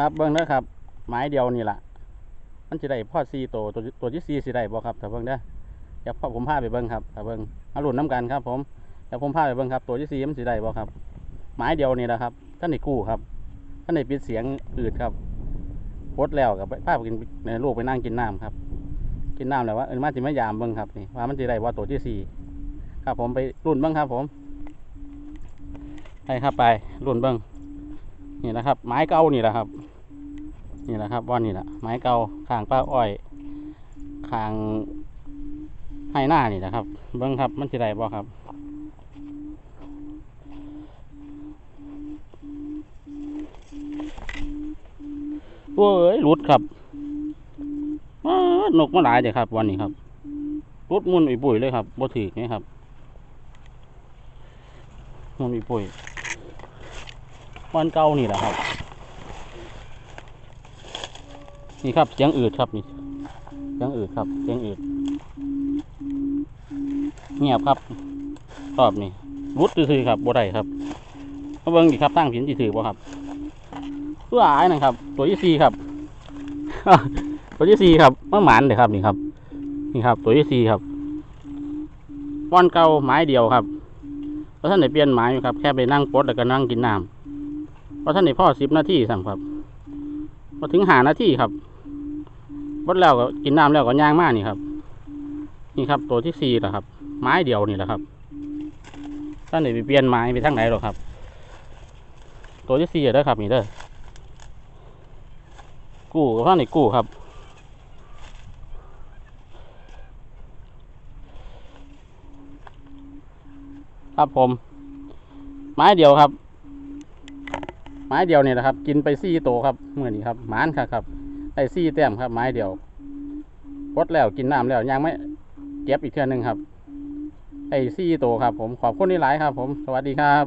ครับเบิ้งเด้อครับ ไม้เดียวนี่แหละมันจะได้พ่อซีโตวตัวตัวที่ซีสิได้บ่ครับแต่เบิ้งเด้อเดี๋ยวพ่อผมพาไปเบิ้งครับแต่เบิ้งมาหลุนน้ำกันครับ ผมเดี๋ยวผมพาไปเบิ้งครับ ตัวที่ซีมันสิได้บ่ครับ ไม้เดียวนี่แหละครับท่านในกู้ครับท่านในปิดเสียงอืดครับพดแล้วกับพาไปกินในลูกไปนั่งกินน้ำครับ กินน้ำแล้วว่าเออมาสิมายามเบิ้งครับนี่ว่ามันสิได้ว่าตัวที่สี่ครับผมไปรุ่นเบิ้งครับ ผมไปครับไปรุ่นเบิ้ง นี่นะครับ ไม้เก่านี่แหละครับ นี่แหละครับว่านนี่แหละไม้เก่าข้างป้าอ้อยข้างให้หน้านี่แหละครับ เบิ้งครับมันจะได้บ่ครับเว้ยหลุดครับนกมาหลายเดียครับ วันนี้ครับรุดมุนอีปุ๋ยเลยครับบ่ถือนี่ครับมุนอีปุ๋ย วันเก่านี่แหละครับ นี่ครับเสียงอืดครับนี่เสียงอืดครับเสียงอืดเงียบครับรอบนี้รุดซื่อครับบ่ได้ครับมาเบิ่งดิครับตั้งผินจีถือบ่ครับเพื่ออายนะครับ ตัวที่สี่ครับ ตัวที่สี่ครับเมื่อหมานเลยครับนี่ครับ นี่ครับ ตัวที่สี่ครับว่อนเก่าไม้เดียวครับเพราะท่านไหนเปลี่ยนไม้อยู่ครับ แค่ไปนั่งปดแล้วก็นั่งกินน้ำ เพราะท่านไหนพ่อสิบนาทีสั่งครับพอถึงหานาทีครับปลดแล้วก็กินน้ำแล้วก็ย่างมากนี่ครับ นี่ครับ ตัวที่สี่แหละครับ ไม้เดียวนี่แหละครับท่านไหนไปเปลี่ยนไม้ไปทางไหนหรอกครับ ตัวที่สี่เด้อครับ นี่เด้อกู้กับท่านไหนกู้ครับครับผม ไม้เดียวครับ ไม้เดียวเนี่ยนะครับ กินไปซี่โตครับเมื่อนี้ครับหมานครับครับไอ้ซี่แต้มครับไม้เดียวกดแล้วกินน้ำแล้วยังไม่เก็บอีกเทื่อหนึงครับไอ้ซี่โตครับผมขอบคุณที่หลายครับ ผมสวัสดีครับ